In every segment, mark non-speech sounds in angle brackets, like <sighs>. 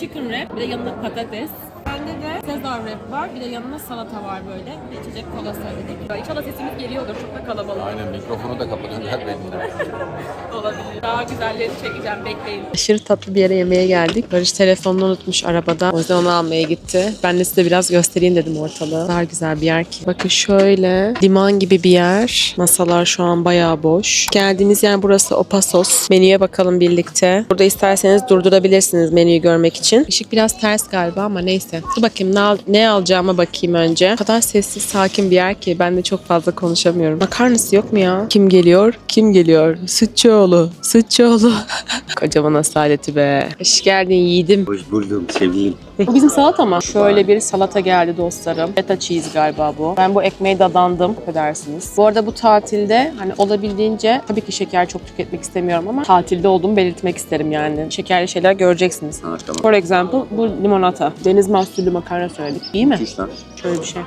chicken wrap, bir de yanına patates. Bende de Sezar wrap var, bir de yanına salata var böyle. Bir içecek kola söyledik. İnşallah sesimiz geliyordur, çok da kalabalık Aynen mikrofonu da kapatıyorlar benim. <laughs> olabilir. Daha güzellerini çekeceğim, bekleyin. Aşırı tatlı bir yere yemeğe geldik. Barış telefonunu unutmuş arabada. O yüzden onu almaya gitti. Ben de size biraz göstereyim dedim ortalığı. Daha güzel bir yer ki. Bakın şöyle liman gibi bir yer. Masalar şu an bayağı boş. Geldiğimiz yer burası Opasos. Menüye bakalım birlikte. Burada isterseniz durdurabilirsiniz menüyü görmek için. Işık biraz ters galiba ama neyse. Dur bakayım ne, al- ne alacağıma bakayım önce. O kadar sessiz sakin bir yer ki ben de çok fazla konuşamıyorum. Makarnası yok mu ya? Kim geliyor? Kim geliyor? Sütçüoğlu. Sütçüoğlu. <laughs> Kocaman asaleti be. Hoş geldin yiğidim. Hoş buldum sevgilim. Bu bizim salata mı? Şöyle bir salata geldi dostlarım. Feta cheese galiba bu. Ben bu ekmeği dadandım. Affedersiniz. Bu arada bu tatilde hani olabildiğince tabii ki şeker çok tüketmek istemiyorum ama tatilde olduğumu belirtmek isterim yani. Şekerli şeyler göreceksiniz. Ha tamam. For example bu limonata. Deniz mahsullü makarna söyledik. İyi mi? Üç lan. Şöyle bir şey.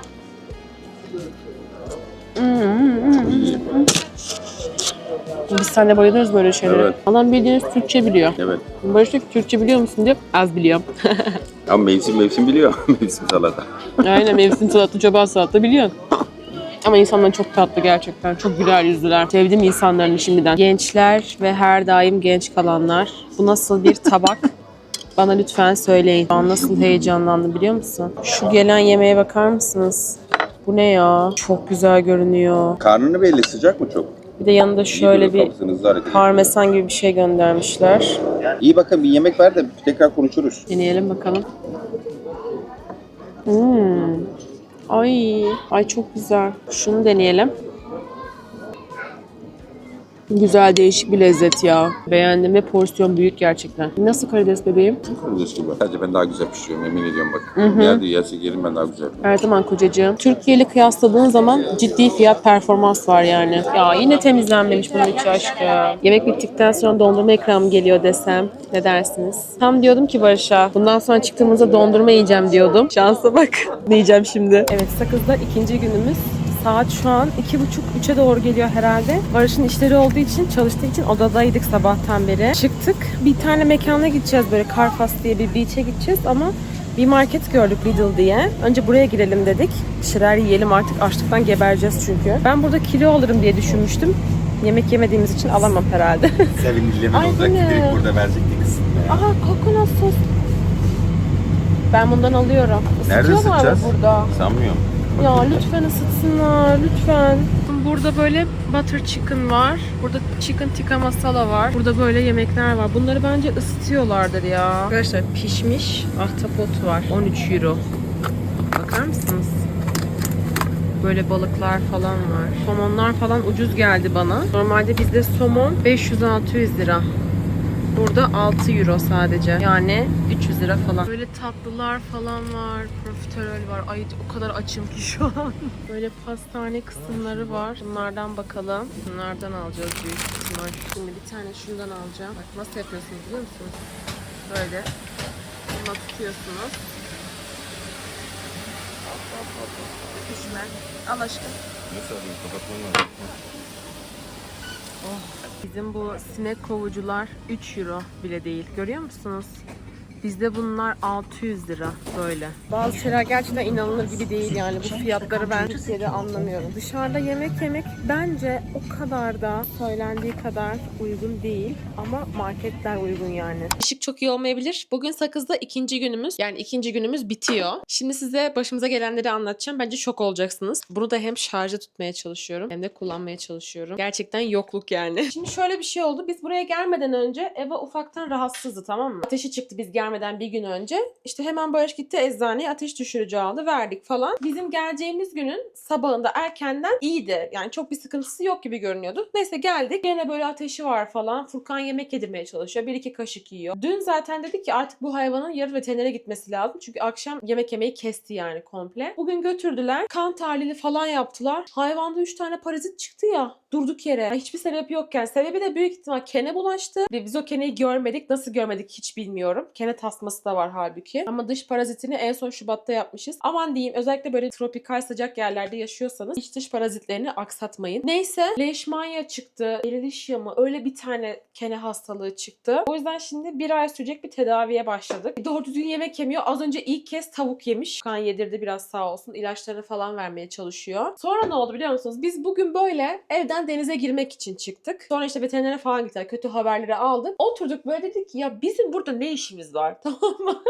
Biz seninle bayılırız böyle şeylere. Evet. Adam bildiğiniz Türkçe biliyor. Evet. Barış diyor ki Türkçe biliyor musun diyor. Az biliyorum. <laughs> Ama mevsim mevsim biliyor. <laughs> mevsim salata. Aynen mevsim salata, çoban salata biliyorsun. Ama insanlar çok tatlı gerçekten. Çok güler yüzlüler. Sevdim insanlarını şimdiden. Gençler ve her daim genç kalanlar. Bu nasıl bir tabak? Bana lütfen söyleyin. Şu an nasıl heyecanlandım biliyor musun? Şu gelen yemeğe bakar mısınız? Bu ne ya? Çok güzel görünüyor. Karnını belli sıcak mı çok? Bir de yanında şöyle bir parmesan gibi bir şey göndermişler. İyi bakın bir yemek ver de tekrar konuşuruz. Deneyelim bakalım. Hmm. Ay, ay çok güzel. Şunu deneyelim. Güzel değişik bir lezzet ya. Beğendim ve porsiyon büyük gerçekten. Nasıl karides bebeğim? Kırmızı gibi. Sadece ben daha güzel pişiriyorum emin ediyorum bak. Geldi yelse gelin ben daha güzel. Her zaman kocacığım. Türkiye ile kıyasladığın zaman ciddi fiyat performans var yani. Ya yine temizlenmemiş bunun içi aşkım. Yemek bittikten sonra dondurma ikramı geliyor desem ne dersiniz? Tam diyordum ki Barış'a bundan sonra çıktığımızda dondurma yiyeceğim diyordum. Şansa bak. <laughs> ne yiyeceğim şimdi? Evet Sakız'da ikinci günümüz. Saat şu an iki buçuk, üçe doğru geliyor herhalde. Barış'ın işleri olduğu için, çalıştığı için odadaydık sabahtan beri. Çıktık. Bir tane mekana gideceğiz böyle Carfas diye bir beach'e gideceğiz ama bir market gördük Lidl diye. Önce buraya girelim dedik. Bir şeyler yiyelim artık açlıktan gebereceğiz çünkü. Ben burada kilo alırım diye düşünmüştüm. Yemek yemediğimiz için alamam herhalde. <laughs> Sevin dileme Ay, bu ne? direkt burada verecektik kızım. Aha kokonat sos. Ben bundan alıyorum. Nerede Isıtıyorlar mı burada? Sanmıyorum. Ya lütfen ısıtsınlar lütfen. Burada böyle butter chicken var. Burada chicken tikka masala var. Burada böyle yemekler var. Bunları bence ısıtıyorlardır ya. Arkadaşlar pişmiş ahtapot var. 13 euro. Bakar mısınız? Böyle balıklar falan var. Somonlar falan ucuz geldi bana. Normalde bizde somon 500-600 lira. Burada 6 euro sadece. Yani 300 lira falan. Böyle tatlılar falan var. Profiterol var. Ay o kadar açım ki şu an. Böyle pastane kısımları var. Bunlardan bakalım. Bunlardan alacağız büyük ihtimal. Şimdi bir tane şundan alacağım. Bak nasıl yapıyorsunuz biliyor musunuz? Böyle. Buna tutuyorsunuz. Düşme. Al aşkım. Alayım kapatmam lazım. Bizim bu sinek kovucular 3 euro bile değil. Görüyor musunuz? Bizde bunlar 600 lira böyle. Bazı şeyler gerçekten inanılır gibi değil yani. Bu fiyatları ben Türkiye'de anlamıyorum. Dışarıda yemek yemek bence o kadar da söylendiği kadar uygun değil. Ama marketler uygun yani. Işık çok iyi olmayabilir. Bugün Sakız'da ikinci günümüz. Yani ikinci günümüz bitiyor. Şimdi size başımıza gelenleri anlatacağım. Bence şok olacaksınız. Bunu da hem şarja tutmaya çalışıyorum hem de kullanmaya çalışıyorum. Gerçekten yokluk yani. <laughs> Şimdi şöyle bir şey oldu. Biz buraya gelmeden önce Eva ufaktan rahatsızdı tamam mı? Ateşi çıktı biz gelmeden bir gün önce. İşte hemen Barış gitti eczaneye ateş düşürücü aldı verdik falan. Bizim geleceğimiz günün sabahında erkenden iyiydi. Yani çok bir sıkıntısı yok gibi görünüyordu. Neyse geldik. Gene böyle ateşi var falan. Furkan yemek yedirmeye çalışıyor. Bir iki kaşık yiyor. Dün zaten dedik ki artık bu hayvanın yarı veterinere gitmesi lazım. Çünkü akşam yemek yemeyi kesti yani komple. Bugün götürdüler. Kan tahlili falan yaptılar. Hayvanda 3 tane parazit çıktı ya. Durduk yere. Hiçbir sebep yokken. Sebebi de büyük ihtimal kene bulaştı. Biz o keneyi görmedik. Nasıl görmedik hiç bilmiyorum. Kene tasması da var halbuki. Ama dış parazitini en son Şubat'ta yapmışız. Aman diyeyim özellikle böyle tropikal sıcak yerlerde yaşıyorsanız hiç dış parazitlerini aksatmayın. Neyse leishmania çıktı. Erilişya mı? Öyle bir tane kene hastalığı çıktı. O yüzden şimdi bir ay sürecek bir tedaviye başladık. Doğru düzgün yemek yemiyor. Az önce ilk kez tavuk yemiş. Kan yedirdi biraz sağ olsun. İlaçlarını falan vermeye çalışıyor. Sonra ne oldu biliyor musunuz? Biz bugün böyle evden denize girmek için çıktık. Sonra işte veterinere falan gittik. Kötü haberleri aldık. Oturduk böyle dedik ki, ya bizim burada ne işimiz var <laughs> tamam mı?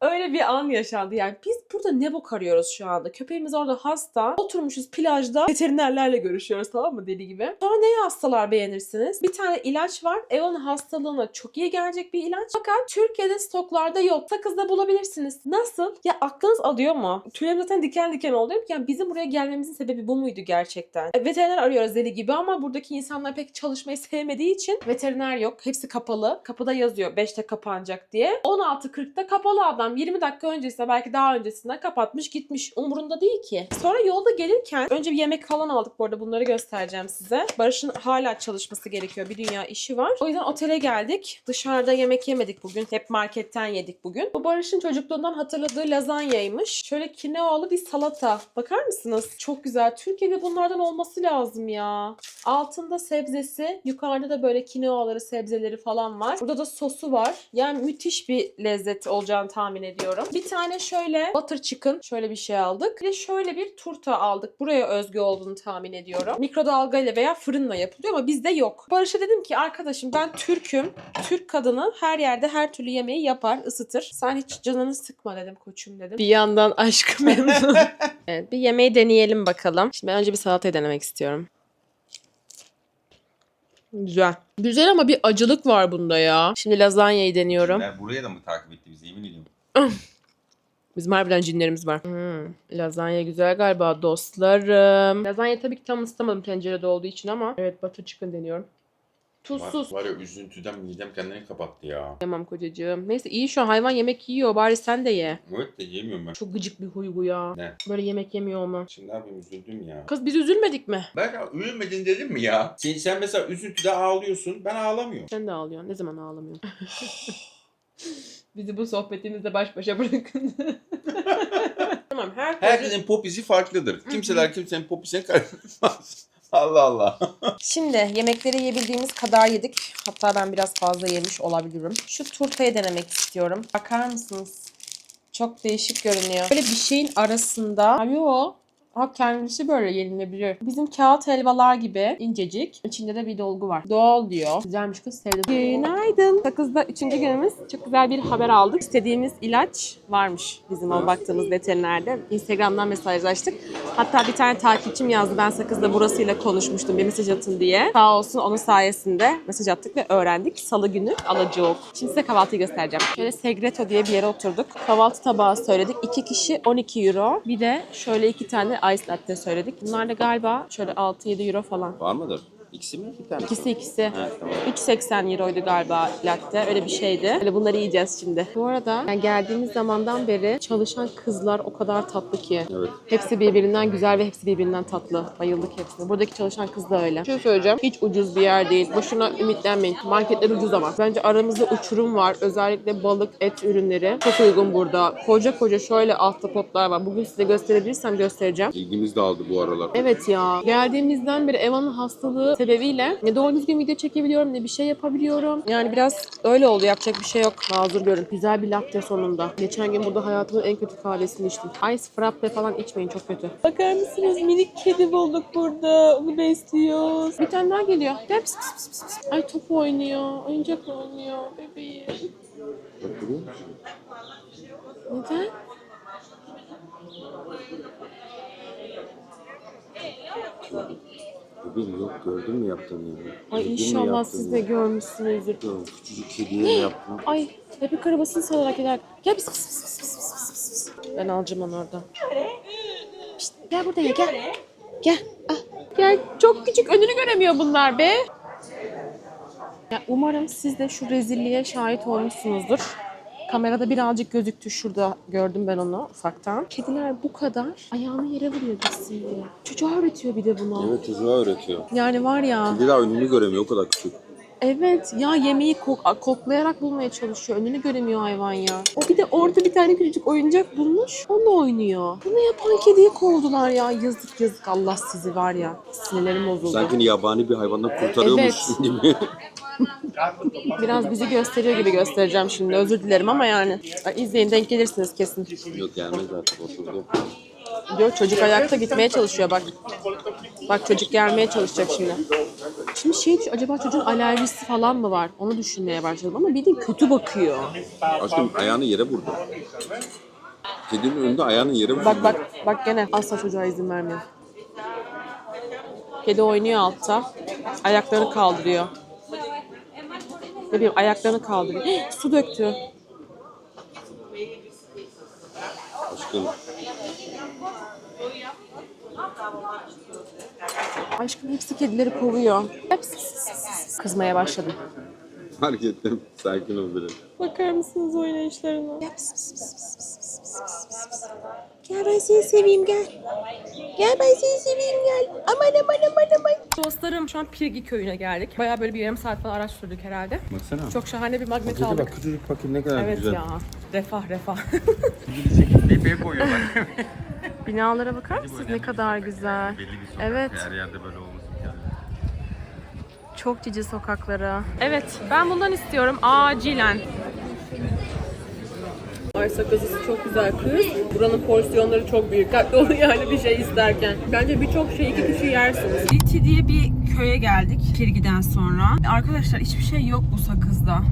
Öyle bir an yaşandı yani. Biz burada ne bok arıyoruz şu anda? Köpeğimiz orada hasta. Oturmuşuz plajda veterinerlerle görüşüyoruz tamam mı deli gibi. Sonra neyi hastalar beğenirsiniz? Bir tane ilaç var. Evan'ın hastalığına çok iyi gelecek bir ilaç. Fakat Türkiye'de stoklarda yok. Sakızda bulabilirsiniz. Nasıl? Ya aklınız alıyor mu? Tüylerim zaten diken diken oldu. Yani bizim buraya gelmemizin sebebi bu muydu gerçekten? E, veteriner arıyoruz deli gibi ama buradaki insanlar pek çalışmayı sevmediği için veteriner yok. Hepsi kapalı. Kapıda yazıyor 5'te kapanacak diye. 16.40'da kapalı adam. 20 dakika öncesinde belki daha öncesinden kapatmış gitmiş. Umurunda değil ki. Sonra yolda gelirken önce bir yemek falan aldık bu arada bunları göstereceğim size. Barış'ın hala çalışması gerekiyor. Bir dünya işi var. O yüzden otele geldik. Dışarıda yemek yemedik bugün. Hep marketten yedik bugün. Bu Barış'ın çocukluğundan hatırladığı lazanyaymış. Şöyle kinoalı bir salata. Bakar mısınız? Çok güzel. Türkiye'de bunlardan olması lazım ya. Altında sebzesi, yukarıda da böyle kinoaları, sebzeleri falan var. Burada da sosu var. Yani müthiş bir lezzet olacağını tahmin ediyorum. Bir tane şöyle butter chicken şöyle bir şey aldık. Bir de şöyle bir turta aldık. Buraya özgü olduğunu tahmin ediyorum. Mikrodalga ile veya fırınla yapılıyor ama bizde yok. Barış'a dedim ki arkadaşım ben Türk'üm. Türk kadını her yerde her türlü yemeği yapar, ısıtır. Sen hiç canını sıkma dedim koçum dedim. Bir yandan aşkı <laughs> memnun. evet bir yemeği deneyelim bakalım. Şimdi ben önce bir salatayı denemek istiyorum. Güzel. Güzel ama bir acılık var bunda ya. Şimdi lazanyayı deniyorum. Ben buraya da mı takip etti bizi yemin ediyorum. <clears throat> Bizim harbiden cinlerimiz var. Hmm, lazanya güzel galiba dostlarım. Lazanya tabii ki tam ısıtamadım tencerede olduğu için ama. Evet butter chicken deniyorum. Tuzsuz. Var, var ya üzüntüden midem kendini kapattı ya. Yemem kocacığım. Neyse iyi şu an hayvan yemek yiyor. Bari sen de ye. Evet de yemiyorum ben. Çok gıcık bir huy bu ya. Ne? Böyle yemek yemiyor olma. Şimdi ne yapayım üzüldüm ya. Kız biz üzülmedik mi? Ben ya üzülmedin dedim mi ya? Sen, sen mesela üzüntüde ağlıyorsun ben ağlamıyorum. Sen de ağlıyorsun. Ne zaman ağlamıyorsun? <sighs> <laughs> <laughs> Bizi bu sohbetimizde baş başa bırakın. <laughs> tamam her Herkesin popisi farklıdır. Kimseler kimsenin popisine karışmaz. <laughs> Allah Allah. Şimdi yemekleri yiyebildiğimiz kadar yedik. Hatta ben biraz fazla yemiş olabilirim. Şu turtayı denemek istiyorum. Bakar mısınız? Çok değişik görünüyor. Böyle bir şeyin arasında... Ay yo. Ha kendisi böyle yenilebilir. Bizim kağıt helvalar gibi incecik. İçinde de bir dolgu var. Doğal diyor. Güzelmiş kız sevdim. Günaydın. Sakız'da üçüncü günümüz. Çok güzel bir haber aldık. İstediğimiz ilaç varmış bizim o baktığımız veterinerde. Instagram'dan mesajlaştık. Hatta bir tane takipçim yazdı. Ben Sakız'da burasıyla konuşmuştum bir mesaj atın diye. Sağ olsun onun sayesinde mesaj attık ve öğrendik. Salı günü alacağım. Şimdi size kahvaltıyı göstereceğim. Şöyle Segreto diye bir yere oturduk. Kahvaltı tabağı söyledik. İki kişi 12 euro. Bir de şöyle iki tane ice latte söyledik. Bunlar da galiba şöyle 6-7 euro falan. Var mıdır? İkisi mi? Bir tane. İkisi ikisi. Evet, tamam. 3.80 euroydu galiba latte. Öyle bir şeydi. Böyle bunları yiyeceğiz şimdi. Bu arada yani geldiğimiz zamandan beri çalışan kızlar o kadar tatlı ki. Evet. Hepsi birbirinden güzel ve hepsi birbirinden tatlı. Bayıldık hepsine. Buradaki çalışan kız da öyle. Şey söyleyeceğim. Hiç ucuz bir yer değil. Boşuna ümitlenmeyin. Marketler ucuz ama. Bence aramızda uçurum var. Özellikle balık, et ürünleri. Çok uygun burada. Koca koca şöyle ahtapotlar var. Bugün size gösterebilirsem göstereceğim. İlgimiz dağıldı bu aralar. Evet ya. Geldiğimizden beri Evan'ın hastalığı sebebiyle ne doğru düzgün video çekebiliyorum ne bir şey yapabiliyorum. Yani biraz öyle oldu. Yapacak bir şey yok. Mazur görün. Güzel bir latte sonunda. Geçen gün burada hayatımın en kötü kahvesini içtim. Ice frappe falan içmeyin çok kötü. Bakar mısınız? Minik kedi bulduk burada. Onu besliyoruz. Bir tane daha geliyor. Gel pis pis pis pis. Ay top oynuyor. Oyuncak oynuyor. Bebeğim. Bak görüyor musun? Bugün yok gördün mü yaptığını ya? Ay inşallah siz de görmüşsünüzdür. Yok küçücük hediye yaptım. Ay bebek arabasını sallarak gider. Gel pis pis pis pis pis pis pis. Ben alacağım onu orada. Şişt, gel buraya gel. Gel. Ah. Gel çok küçük önünü göremiyor bunlar be. Ya umarım siz de şu rezilliğe şahit olmuşsunuzdur. Kamerada birazcık gözüktü şurada gördüm ben onu ufaktan. Kediler bu kadar ayağını yere vuruyor gitsin diye. Çocuğa öğretiyor bir de bunu. Evet çocuğa öğretiyor. Yani var ya. Kedi daha önünü göremiyor o kadar küçük. Evet ya yemeği kok- koklayarak bulmaya çalışıyor. Önünü göremiyor hayvan ya. O bir de orada bir tane küçücük oyuncak bulmuş. Onunla oynuyor. Bunu yapan kediyi kovdular ya. Yazık yazık Allah sizi var ya. Sinirlerim bozuldu. Sanki yabani bir hayvandan kurtarıyormuş Evet. gibi. <laughs> Biraz bizi gösteriyor gibi göstereceğim şimdi. Özür dilerim ama yani. İzleyin denk gelirsiniz kesin. Yok gelmez artık oturdu. Diyor çocuk ayakta gitmeye çalışıyor bak. Bak çocuk gelmeye çalışacak şimdi. Şimdi şey acaba çocuğun alerjisi falan mı var? Onu düşünmeye başladım ama bildiğin kötü bakıyor. Aşkım ayağını yere vurdu. Kedinin önünde ayağını yere vurdu. Bak bak bak gene asla çocuğa izin vermiyor. Kedi oynuyor altta. Ayaklarını kaldırıyor. Ne bileyim ayaklarını kaldırıyor. Hii, <gasps> su döktü. Aşkım Aşkım hepsi kedileri kovuyor. Hepsi kızmaya başladım. fark ettim. Sakin ol biraz. Bakar mısınız oynayışlarına? Gel ben seni seveyim gel. Gel ben seni seveyim gel. Aman aman aman aman. Dostlarım şu an Pirgi köyüne geldik. Bayağı böyle bir yarım saat falan araç sürdük herhalde. Baksana. Çok şahane bir magnet Kedi aldık. bak küçücük bakayım ne kadar Evet güzel. ya. Refah refah. Epey koyuyorlar. <laughs> Binalara bakar mısınız ne kadar güzel. Belli bir sokak. Evet. Her yerde böyle olması. Çok cici sokaklara. Evet ben bundan istiyorum acilen. Ay sakızısı çok güzel kız. Buranın porsiyonları çok büyük. Dikkatli olun yani bir şey isterken. Bence birçok şey iki kişi yersiniz. Liti diye bir köye geldik Kirgi'den sonra. Arkadaşlar hiçbir şey yok bu sakızda. <laughs>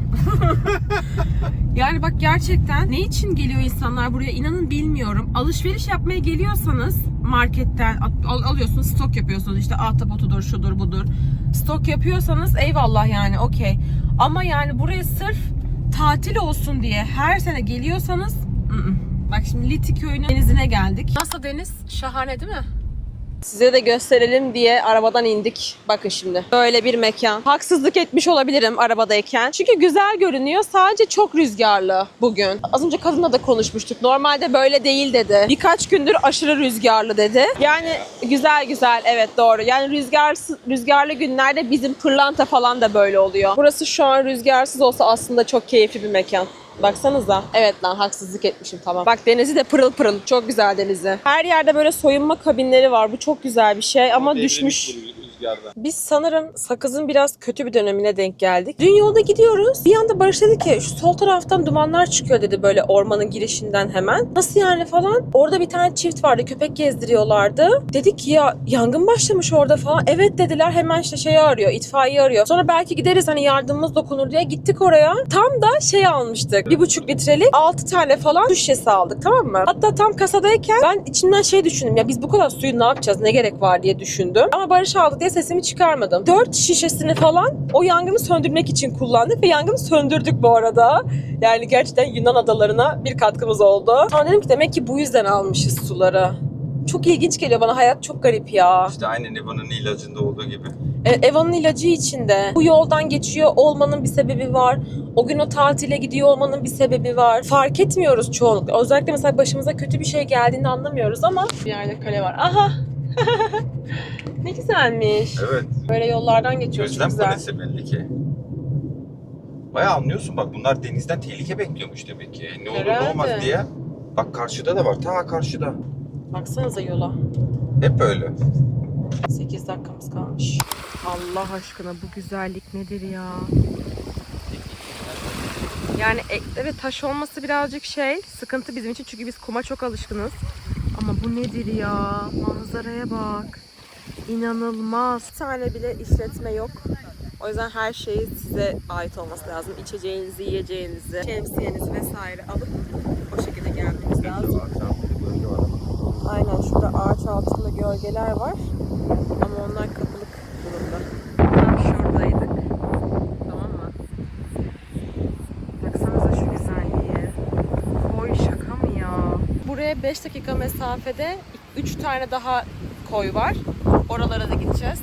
<laughs> yani bak gerçekten ne için geliyor insanlar buraya inanın bilmiyorum. Alışveriş yapmaya geliyorsanız marketten al- al- alıyorsunuz stok yapıyorsunuz işte ahtapotudur şudur budur. Stok yapıyorsanız eyvallah yani okey. Ama yani buraya sırf tatil olsun diye her sene geliyorsanız ı-ı. bak şimdi Liti köyünün denizine geldik. Nasıl deniz? Şahane değil mi? Size de gösterelim diye arabadan indik. Bakın şimdi. Böyle bir mekan. Haksızlık etmiş olabilirim arabadayken. Çünkü güzel görünüyor. Sadece çok rüzgarlı bugün. Az önce kadınla da konuşmuştuk. Normalde böyle değil dedi. Birkaç gündür aşırı rüzgarlı dedi. Yani güzel güzel evet doğru. Yani rüzgarsız, rüzgarlı günlerde bizim pırlanta falan da böyle oluyor. Burası şu an rüzgarsız olsa aslında çok keyifli bir mekan. Baksanıza. Evet lan haksızlık etmişim tamam. Bak denizi de pırıl pırıl. Çok güzel denizi. Her yerde böyle soyunma kabinleri var. Bu çok güzel bir şey ama düşmüş. Biz sanırım sakızın biraz kötü bir dönemine denk geldik. Dün yolda gidiyoruz. Bir anda Barış dedi ki şu sol taraftan dumanlar çıkıyor dedi böyle ormanın girişinden hemen. Nasıl yani falan. Orada bir tane çift vardı köpek gezdiriyorlardı. Dedik ki ya yangın başlamış orada falan. Evet dediler hemen işte şeyi arıyor itfaiye arıyor. Sonra belki gideriz hani yardımımız dokunur diye gittik oraya. Tam da şey almıştık. Bir buçuk litrelik altı tane falan su şişesi aldık tamam mı? Hatta tam kasadayken ben içimden şey düşündüm ya biz bu kadar suyu ne yapacağız ne gerek var diye düşündüm. Ama Barış aldı diye sesimi çıkarmadım. Dört şişesini falan o yangını söndürmek için kullandık ve yangını söndürdük bu arada. Yani gerçekten Yunan adalarına bir katkımız oldu. Sonra dedim ki demek ki bu yüzden almışız suları. Çok ilginç geliyor bana hayat çok garip ya. İşte aynen Evan'ın ilacında olduğu gibi. E, Eva'nın ilacı içinde. Bu yoldan geçiyor olmanın bir sebebi var. O gün o tatile gidiyor olmanın bir sebebi var. Fark etmiyoruz çoğunlukla. Özellikle mesela başımıza kötü bir şey geldiğini anlamıyoruz ama bir yerde kale var. Aha! <laughs> ne güzelmiş. Evet. Böyle yollardan geçiyoruz. çok Gözlem güzel. kulesi belli ki. Bayağı anlıyorsun bak bunlar denizden tehlike bekliyormuş demek ki. Ne olur Herhalde. ne olmaz diye. Bak karşıda da var. Ta karşıda. Baksanıza yola. Hep böyle. 8 dakikamız kalmış. Allah aşkına bu güzellik nedir ya? Yani e- evet taş olması birazcık şey sıkıntı bizim için çünkü biz kuma çok alışkınız. Ama bu nedir ya? Manzaraya bak. İnanılmaz. Bir tane bile işletme yok. O yüzden her şey size ait olması lazım. İçeceğinizi, yiyeceğinizi, şemsiyenizi vesaire alıp o şekilde gelmeniz lazım. Aynen şurada ağaç altında gölgeler var. Ama onlar kapılık durumda. Tam şuradaydık. Tamam mı? Baksanıza şu güzelliğe. Koy şaka mı ya? Buraya 5 dakika mesafede 3 tane daha koy var. Oralara da gideceğiz.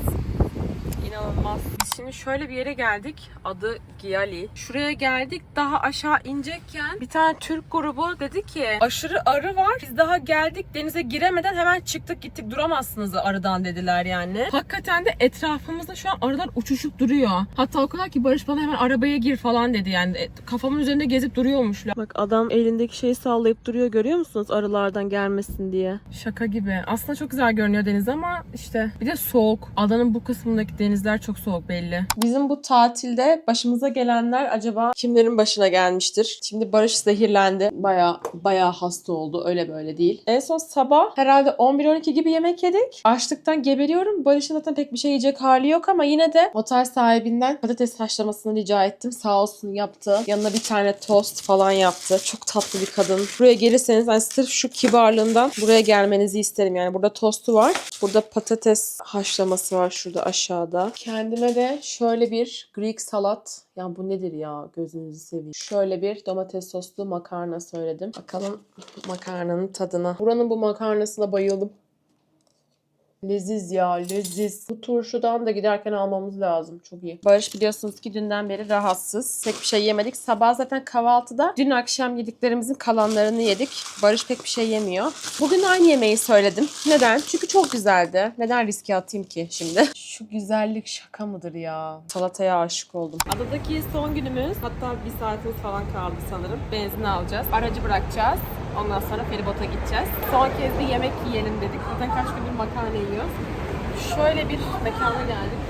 İnanılmaz. Şimdi şöyle bir yere geldik. Adı Giali. Şuraya geldik. Daha aşağı inecekken bir tane Türk grubu dedi ki aşırı arı var. Biz daha geldik denize giremeden hemen çıktık gittik duramazsınız arıdan dediler yani. Hakikaten de etrafımızda şu an arılar uçuşup duruyor. Hatta o kadar ki Barış bana hemen arabaya gir falan dedi yani. E, Kafamın üzerinde gezip duruyormuşlar. Bak adam elindeki şeyi sallayıp duruyor görüyor musunuz arılardan gelmesin diye. Şaka gibi. Aslında çok güzel görünüyor deniz ama işte bir de soğuk. Adanın bu kısmındaki denizler çok soğuk belli. Bizim bu tatilde başımıza gelenler acaba kimlerin başına gelmiştir? Şimdi Barış zehirlendi. Baya baya hasta oldu. Öyle böyle değil. En son sabah herhalde 11-12 gibi yemek yedik. Açlıktan geberiyorum. Barış'ın zaten pek bir şey yiyecek hali yok ama yine de otel sahibinden patates haşlamasını rica ettim. Sağ olsun yaptı. Yanına bir tane tost falan yaptı. Çok tatlı bir kadın. Buraya gelirseniz hani sırf şu kibarlığından buraya gelmenizi isterim. Yani burada tostu var. Burada patates haşlaması var şurada aşağıda. Kendime de şöyle bir Greek salat. Ya bu nedir ya gözünüzü seveyim. Şöyle bir domates soslu makarna söyledim. Bakalım makarnanın tadına. Buranın bu makarnasına bayıldım. Leziz ya leziz. Bu turşudan da giderken almamız lazım. Çok iyi. Barış biliyorsunuz ki dünden beri rahatsız. Pek bir şey yemedik. Sabah zaten kahvaltıda dün akşam yediklerimizin kalanlarını yedik. Barış pek bir şey yemiyor. Bugün aynı yemeği söyledim. Neden? Çünkü çok güzeldi. Neden riske atayım ki şimdi? <laughs> Şu güzellik şaka mıdır ya? Salataya aşık oldum. Adadaki son günümüz. Hatta bir saatimiz falan kaldı sanırım. Benzin alacağız. Aracı bırakacağız. Ondan sonra feribota gideceğiz. Son kez bir yemek yiyelim dedik. Zaten kaç gündür makarna yiyoruz. Şöyle bir mekana geldik.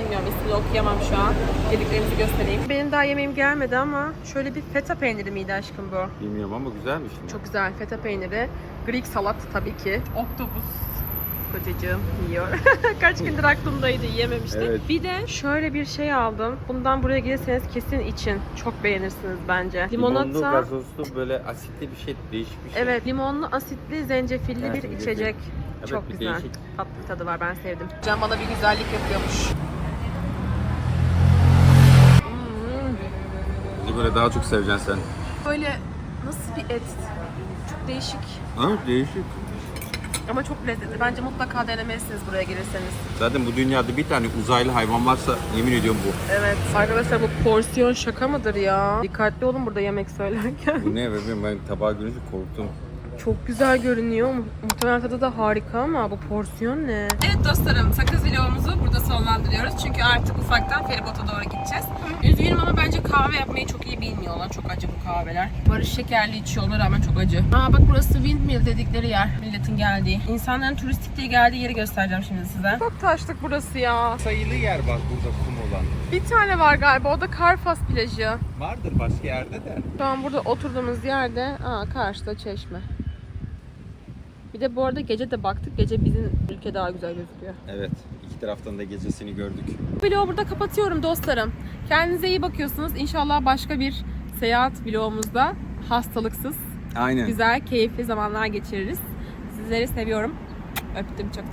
Bilmiyorum ismini okuyamam şu an. Yediklerimizi göstereyim. Benim daha yemeğim gelmedi ama şöyle bir feta peyniri miydi aşkım bu? Bilmiyorum ama güzelmiş. Çok güzel feta peyniri. Greek salat tabii ki. Oktopus kocacığım yiyor. <laughs> Kaç gündür aklımdaydı yiyememiştik. Evet. Bir de şöyle bir şey aldım. Bundan buraya gelirseniz kesin için. Çok beğenirsiniz bence. Limonlu, Limonata. gazozlu böyle asitli bir şey, değişik bir şey. Evet limonlu asitli zencefilli Evet, bir zencefil. içecek. Evet, Çok bir güzel. değişik. Tatlı tadı var ben sevdim. Can bana bir güzellik yapıyormuş. Bizi böyle daha çok seveceksin sen. Böyle nasıl bir et? Çok değişik Ha değişik. Ama çok lezzetli. Bence mutlaka denemelisiniz buraya gelirseniz. Zaten bu dünyada bir tane uzaylı hayvan varsa yemin ediyorum bu. Evet. Arkadaşlar bu porsiyon şaka mıdır ya? Dikkatli olun burada yemek söylerken. Bu ne bebeğim ben tabağı görünce korktum. Çok güzel görünüyor. Mu- Muhtemelen tadı da harika ama bu porsiyon ne? Evet dostlarım sakız vlogumuzu burada sonlandırıyoruz. Çünkü artık ufaktan feribota doğru gideceğiz. Üzgünüm ama bence kahve yapmayı çok iyi bilmiyorlar. Çok acı bu kahveler. Barış şekerli içiyor ona rağmen çok acı. Aa bak burası Windmill dedikleri yer. Milletin geldiği. İnsanların turistik diye geldiği yeri göstereceğim şimdi size. Çok taşlık burası ya. Sayılı yer var burada kum olan. Bir tane var galiba. O da Karfas plajı. Vardır başka yerde de. Şu an burada oturduğumuz yerde aa, karşıda çeşme. Bir de bu arada gece de baktık. Gece bizim ülke daha güzel gözüküyor. Evet. İki taraftan da gecesini gördük. Vlogu burada kapatıyorum dostlarım. Kendinize iyi bakıyorsunuz. İnşallah başka bir seyahat vlogumuzda hastalıksız, Aynen. güzel, keyifli zamanlar geçiririz. Sizleri seviyorum. Öptüm çok.